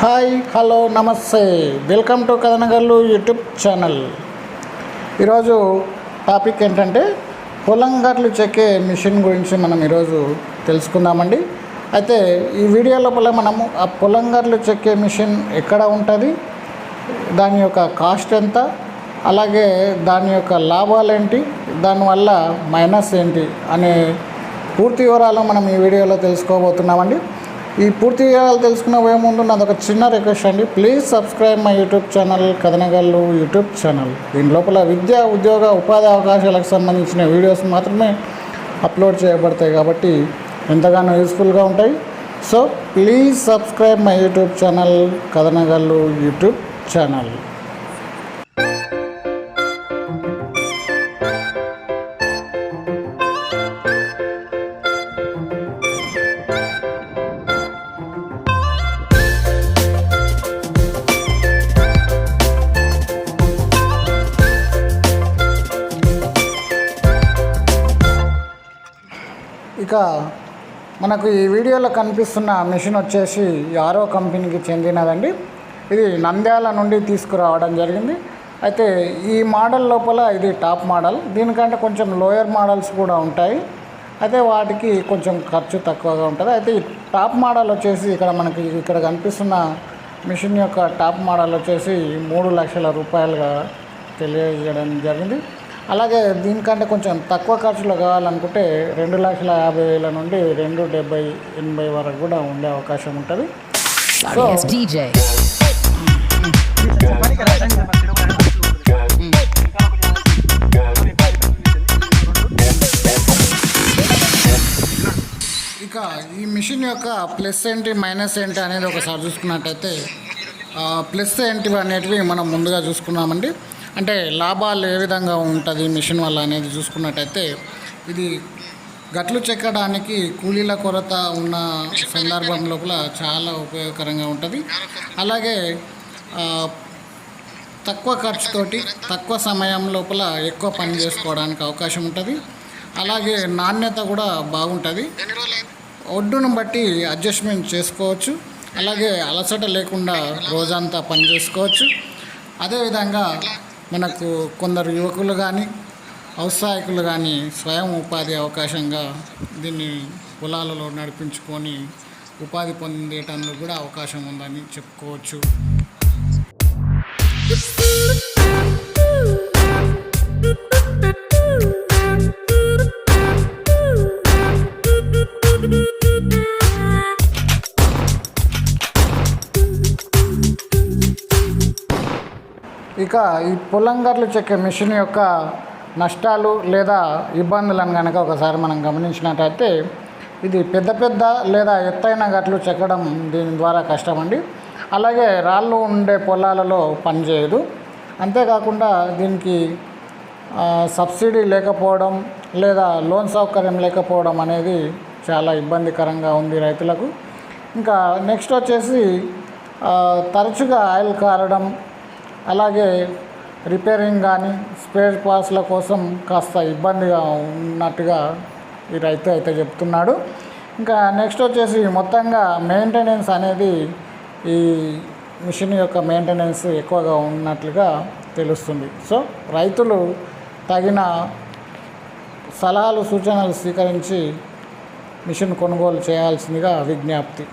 Hi hello నమస్తే. Welcome to Kathanagallu YouTube channel. ఈరోజు topic ఏంటంటే పొలం గట్లు చెక్కే మిషన్ గురించి మనం ఈరోజు తెలుసుకుందామండి. అయితే ఈ వీడియో లోపల మనము ఆ పొలం గట్లు చెక్కే మిషన్ ఎక్కడ ఉంటుంది దాని యొక్క కాస్ట్ ఎంత అలాగే దాని యొక్క లాభాలు ఏంటి దానివల్ల మైనస్ ఏంటి అనే పూర్తి వివరాలు మనం ఈ వీడియోలో తెలుసుకోబోతున్నామండి. ఈ పూర్తి వివరాలు తెలుసుకున్న పోయే ముందు నాది ఒక చిన్న రిక్వెస్ట్ అండి. Please subscribe my YouTube channel Kathanagallu YouTube channel. దీని లోపల విద్య ఉద్యోగ ఉపాధి అవకాశాలకు సంబంధించిన వీడియోస్ మాత్రమే అప్లోడ్ చేయబడతాయి కాబట్టి ఎంతగానో యూస్ఫుల్గా ఉంటాయి. So please subscribe my YouTube channel Kathanagallu YouTube channel. ఇక మనకు ఈ వీడియోలో కనిపిస్తున్న మిషన్ వచ్చేసి ఆరో కంపెనీకి చెందినదండి. ఇది నంద్యాల నుండి తీసుకురావడం జరిగింది. అయితే ఈ మోడల్ లోపల ఇది టాప్ మోడల్. దీనికంటే కొంచెం లోయర్ మోడల్స్ కూడా ఉంటాయి. అయితే వాటికి కొంచెం ఖర్చు తక్కువగా ఉంటుంది. అయితే ఈ టాప్ మోడల్ వచ్చేసి ఇక్కడ మనకి ఇక్కడ కనిపిస్తున్న మిషన్ యొక్క టాప్ మోడల్ వచ్చేసి మూడు లక్షల రూపాయలుగా తెలియజేయడం జరిగింది. అలాగే దీనికంటే కొంచెం తక్కువ ఖర్చులో కావాలనుకుంటే రెండు లక్షల యాభై వేల నుండి రెండు డెబ్బై ఎనభై వరకు కూడా ఉండే అవకాశం ఉంటుంది. ఇక ఈ మిషన్ యొక్క ప్లస్ ఏంటి మైనస్ ఏంటి అనేది ఒకసారి చూసుకున్నట్టయితే ప్లస్ ఏంటివి అనేటివి మనం ముందుగా చూసుకున్నామండి అంటే లాభాలు ఏ విధంగా ఉంటుంది మిషన్ వల్ల అనేది చూసుకున్నట్టయితే ఇది గట్లు చెక్కడానికి కూలీల కొరత ఉన్న సందర్భం లోపల చాలా ఉపయోగకరంగా ఉంటుంది. అలాగే తక్కువ ఖర్చుతోటి తక్కువ సమయం లోపల ఎక్కువ పని చేసుకోవడానికి అవకాశం ఉంటుంది. అలాగే నాణ్యత కూడా బాగుంటుంది. ఒడ్డును బట్టి అడ్జస్ట్మెంట్ చేసుకోవచ్చు. అలాగే అలసట లేకుండా రోజంతా పని చేసుకోవచ్చు. అదేవిధంగా మనకు కొందరు యువకులు కానీ ఔత్సాహికులు కానీ స్వయం ఉపాధి అవకాశంగా దీన్ని పొలాలలో నడిపించుకొని ఉపాధి పొందేటందుకు కూడా అవకాశం ఉందని చెప్పుకోవచ్చు. ఇక ఈ పొలం చెక్కే మిషన్ యొక్క నష్టాలు లేదా ఇబ్బందులను కనుక ఒకసారి మనం గమనించినట్టయితే ఇది పెద్ద పెద్ద లేదా ఎత్తైన గట్లు చెక్కడం దీని ద్వారా కష్టమండి. అలాగే రాళ్ళు ఉండే పొలాలలో పనిచేయదు. అంతేకాకుండా దీనికి సబ్సిడీ లేకపోవడం లేదా లోన్ సౌకర్యం లేకపోవడం అనేది చాలా ఇబ్బందికరంగా ఉంది రైతులకు. ఇంకా నెక్స్ట్ వచ్చేసి తరచుగా ఆయిల్ కారడం అలాగే రిపేరింగ్ కానీ స్పేర్ పార్ట్స్ల కోసం కాస్త ఇబ్బందిగా ఉన్నట్టుగా ఈ రైతు అయితే చెప్తున్నాడు. ఇంకా నెక్స్ట్ వచ్చేసి మొత్తంగా మెయింటెనెన్స్ అనేది ఈ మిషన్ యొక్క మెయింటెనెన్స్ ఎక్కువగా ఉన్నట్లుగా తెలుస్తుంది. సో రైతులు తగిన సలహాలు సూచనలు స్వీకరించి మిషన్ కొనుగోలు చేయాల్సిందిగా విజ్ఞప్తి.